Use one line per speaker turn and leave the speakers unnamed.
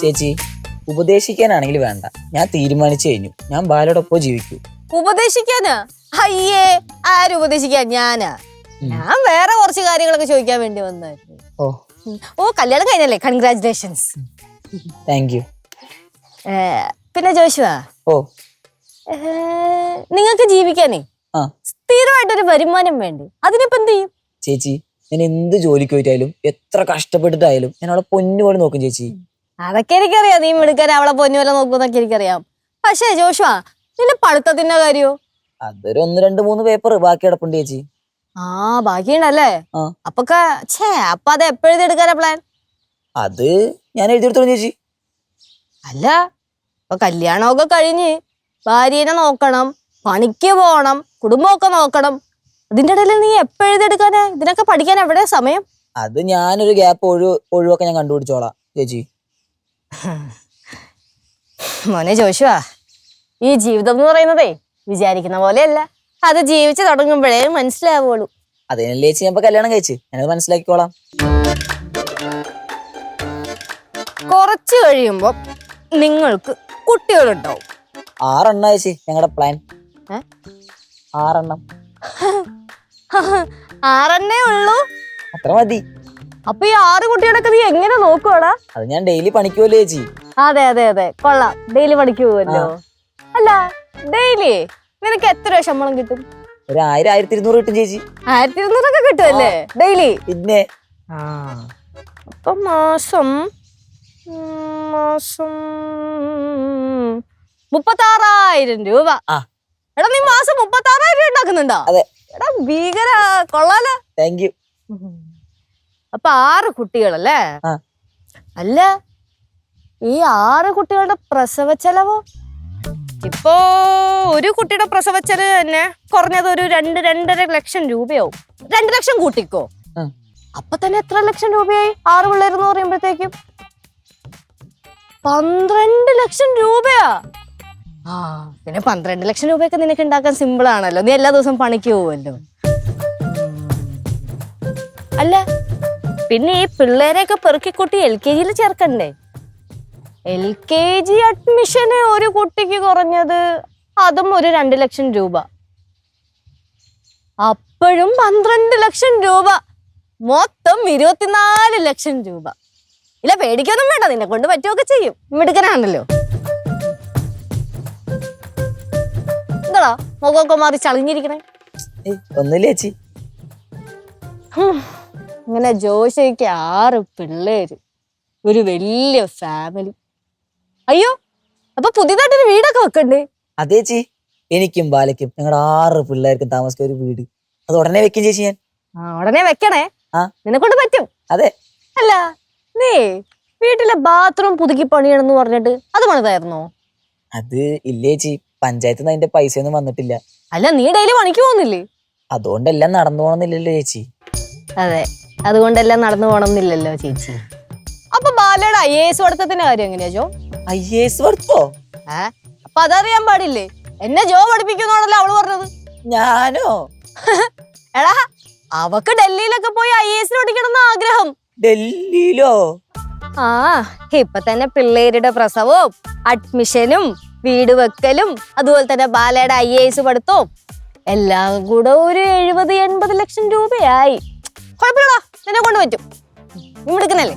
ചേച്ചി ഉപദേശിക്കാനാണെങ്കിൽ വേണ്ട. ഞാൻ തീരുമാനിച്ചു കഴിഞ്ഞു. ഞാൻ ബാലയോടൊപ്പം ജീവിക്കൂ.
ഉപദേശിക്കാനാ? അയ്യേ ആരും ഉപദേശിക്കാൻ ഞാനാ. ഞാൻ വേറെ കുറച്ച് കാര്യങ്ങളൊക്കെ ചോദിക്കാൻ വേണ്ടി വന്നായിരുന്നു
ഓ.
ഓ കല്യാണം കഴിഞ്ഞല്ലേ? കൺഗ്രാചുലേഷൻസ്
താങ്ക് യു
പിന്നെ ജോഷുവാ
ഓ.
നിങ്ങൾക്ക് ജീവിക്കാനേ
ആ.
സ്ഥിരമായിട്ടൊരു വരുമാനം വേണ്ടി? അതിനിപ്പോ എന്ത് ചെയ്യും?
ചേച്ചി ഞാൻ എന്ത് ജോലിക്ക് പോയിട്ടായാലും എത്ര കഷ്ടപ്പെട്ടിട്ടായാലും ഞാൻ അവളെ പൊന്നു പോലെ നോക്കും ചേച്ചി.
അതൊക്കെ എനിക്കറിയാം. നീ മിടുക്കാൻ അവളെ പൊന്നുവല്ല നോക്കുന്നൊക്കെ എനിക്കറിയാം. പക്ഷേ ജോഷു നിന്റെ പഠിത്തത്തിന്റെ കാര്യോ?
അതൊരു ഒന്ന് രണ്ട് മൂന്ന് പേപ്പർ ബാക്കി കിടപ്പുണ്ട് ചേച്ചി.
ആ ബാക്കിയുണ്ടല്ലേ? അപ്പൊ ഛേ അപ്പൊ അത് എപ്പോഴും എടുക്കാനാ പ്ലാൻ
അത് ഞാൻ എഴുതിയെടുത്തോളൂ ചേച്ചി.
അല്ല ഇപ്പൊ കല്യാണമൊക്കെ കഴിഞ്ഞ് ഭാര്യനെ നോക്കണം പണിക്ക് പോണം കുടുംബമൊക്കെ നോക്കണം. അതിന്റെ ഇടയിൽ നീ എപ്പോഴെടുക്കാനാ ഇതിനൊക്കെ പഠിക്കാൻ എവിടെ സമയം?
അത് ഞാനൊരു ഗ്യാപ്പ് ഒഴിവ് ഒഴിവൊക്കെ ഞാൻ കണ്ടുപിടിച്ചോളാം ചേച്ചി.
മോനെ ജോഷുവാ ഈ ജീവിതം എന്ന് പറയുന്നതേ വിചാരിക്കുന്ന പോലെയല്ല. അത് ജീവിച്ചു തുടങ്ങുമ്പോഴേ മനസ്സിലാവുള്ളൂ.
അതിനല്ലേ ചേച്ചി ഞാൻ കല്യാണം കഴിച്ച്? ഞാനത് മനസ്സിലാക്കിക്കോളാം.
കുറച്ച് കഴിയുമ്പോ നിങ്ങൾക്ക് കുട്ടികളുണ്ടാവും.
ആറെണ്ണ ചേച്ചി ഞങ്ങളുടെ പ്ലാൻ? ആറെണ്ണം.
ആറെണ്ണേ ഉള്ളൂ.
അത്ര മതി.
അപ്പൊ ഈ ആറ് കുട്ടികളൊക്കെ നീ എങ്ങനെ നോക്കുവാടാ?
അത് ഞാൻ ഡെയിലി പണിക്കുവല്ലേ ചേച്ചി.
അതെ അതെ അതെ. കൊള്ളാം. ഡെയിലി പണിക്ക് പോവല്ലോ. അല്ല ഡെയിലി നിനക്ക് എത്ര രൂപ ശമ്പളം കിട്ടും?
ഒരു ആയിരം ആയിരത്തി ഇരുന്നൂറ് കിട്ടും ചേച്ചി.
ആയിരത്തി ഇരുന്നൂറൊക്കെ കിട്ടുമല്ലേ ഡെയിലി
പിന്നെ?
അപ്പൊ മാസം മാസം മുപ്പത്താറായിരം രൂപ.
ആ.
എടാ നീ മാസം മുപ്പത്താറായിരം രൂപ ഉണ്ടാക്കുന്നുണ്ടോ?
അതെ.
എടാ ഭീകര. കൊള്ളാലോ.
താങ്ക് യു
അപ്പൊ ആറ് കുട്ടികളല്ലേ? അല്ല ഈ ആറ് കുട്ടികളുടെ പ്രസവ ചെലവോ? ഇപ്പോ ഒരു കുട്ടിയുടെ പ്രസവ ചെലവ് തന്നെ കുറഞ്ഞത് ഒരു രണ്ട് രണ്ടര ലക്ഷം രൂപയാവും. രണ്ട് ലക്ഷം കൂട്ടിക്കോ. അപ്പൊ തന്നെ എത്ര ലക്ഷം രൂപയായി? ആറ് പിള്ളേരെന്ന് പറയുമ്പോഴത്തേക്കും? പന്ത്രണ്ട് ലക്ഷം രൂപയാ. ആ പിന്നെ പന്ത്രണ്ട് ലക്ഷം രൂപയൊക്കെ നിനക്ക് ഉണ്ടാക്കാൻ സിമ്പിൾ ആണല്ലോ. നീ എല്ലാ ദിവസവും പണിക്ക് പോവുമല്ലോ. അല്ല പിന്നെ ഈ പിള്ളേരെയൊക്കെ പെറുക്കിക്കൂട്ടി എൽ കെ ജിയിൽ ചേർക്കണ്ടേ? എൽ കെ ജി അഡ്മിഷന് ഒരു കുട്ടിക്ക് കുറഞ്ഞത് അതും ഒരു രണ്ട് ലക്ഷം രൂപ. അപ്പോഴും പന്ത്രണ്ട് ലക്ഷം രൂപ. മൊത്തം ഇരുപത്തിനാല് ലക്ഷം രൂപ. ഇല്ല പേടിക്കൊന്നും വേണ്ട. നിന്നെ കൊണ്ട് പറ്റുമൊക്കെ ചെയ്യും. മിടുക്കനാണല്ലോ. എന്താടാ മുഖമൊക്കെ മാറി ചളിഞ്ഞിരിക്കണേ
ഒന്നുമില്ല ചേച്ചി.
ഇങ്ങനെ ജോഷയ്ക്ക് ആറ് പിള്ളേര് ഒരു വലിയ ഫാമിലി അയ്യോ അപ്പൊ പുതിയതായിട്ടൊരു വീടൊക്കെ വെക്കണ്ടേ?
അതേ ചേച്ചി എനിക്കും ബാലയ്ക്കും ഞങ്ങളുടെ ആറ് പിള്ളേർക്കും താമസിക്കാൻ ഒരു വീട്. അത് ഉടനെ വെക്കും ചേച്ചി ഞാൻ.
ആ ഉടനെ വെക്കണേ?
ആ.
നിന്നെ കൊണ്ട് പറ്റും?
അതെ.
അല്ല നീ വീട്ടിലെ ബാത്റൂം പുതുക്കി പണിയണെന്ന് പറഞ്ഞിട്ട് അത് പണിതായിരുന്നോ?
അത് ഇല്ലേ ചേച്ചി പഞ്ചായത്തിൽ നിന്ന് അതിന്റെ പൈസ ഒന്നും വന്നിട്ടില്ല.
അല്ല നീ ഡെയിലി പണിക്ക് പോകുന്നില്ലേ?
അതുകൊണ്ടെല്ലാം നടന്നു പോകണമെന്നില്ലല്ലോ ചേച്ചി.
അതെ. അതുകൊണ്ടെല്ലാം നടന്നു പോകണമെന്നില്ലല്ലോ ചേച്ചി. അപ്പൊ ബാലയുടെ ഐ എ എസ് പഠിത്തത്തിന്റെ കാര്യം എങ്ങനെയാ ജോ?
ഐ എസ് വർത്തോ
ഏ? അപ്പൊ അതറിയാൻ പാടില്ലേ? എന്നെ ജോ പഠിപ്പിക്കുന്നോടല്ലോ അവൾ പറഞ്ഞത്.
ഞാനോ?
എടാ അവക്ക് ഡൽഹിയിലൊക്കെ പോയി ഐ എസ് പഠിക്കണമെന്ന് ആഗ്രഹം.
ഡൽഹിയിലോ?
ആ ഇപ്പൊ തന്നെ പിള്ളേരുടെ പ്രസവവും അഡ്മിഷനും വീട് വെക്കലും അതുപോലെ തന്നെ ബാലയുടെ ഐ എ എസ് പഠിത്തവും എല്ലാം കൂടെ ഒരു എഴുപത് എൺപത് ലക്ഷം രൂപയായി. കുഴപ്പമില്ലടാ. നിന്നെ കൊണ്ട് പറ്റും. നീ എടുക്കുന്നല്ലേ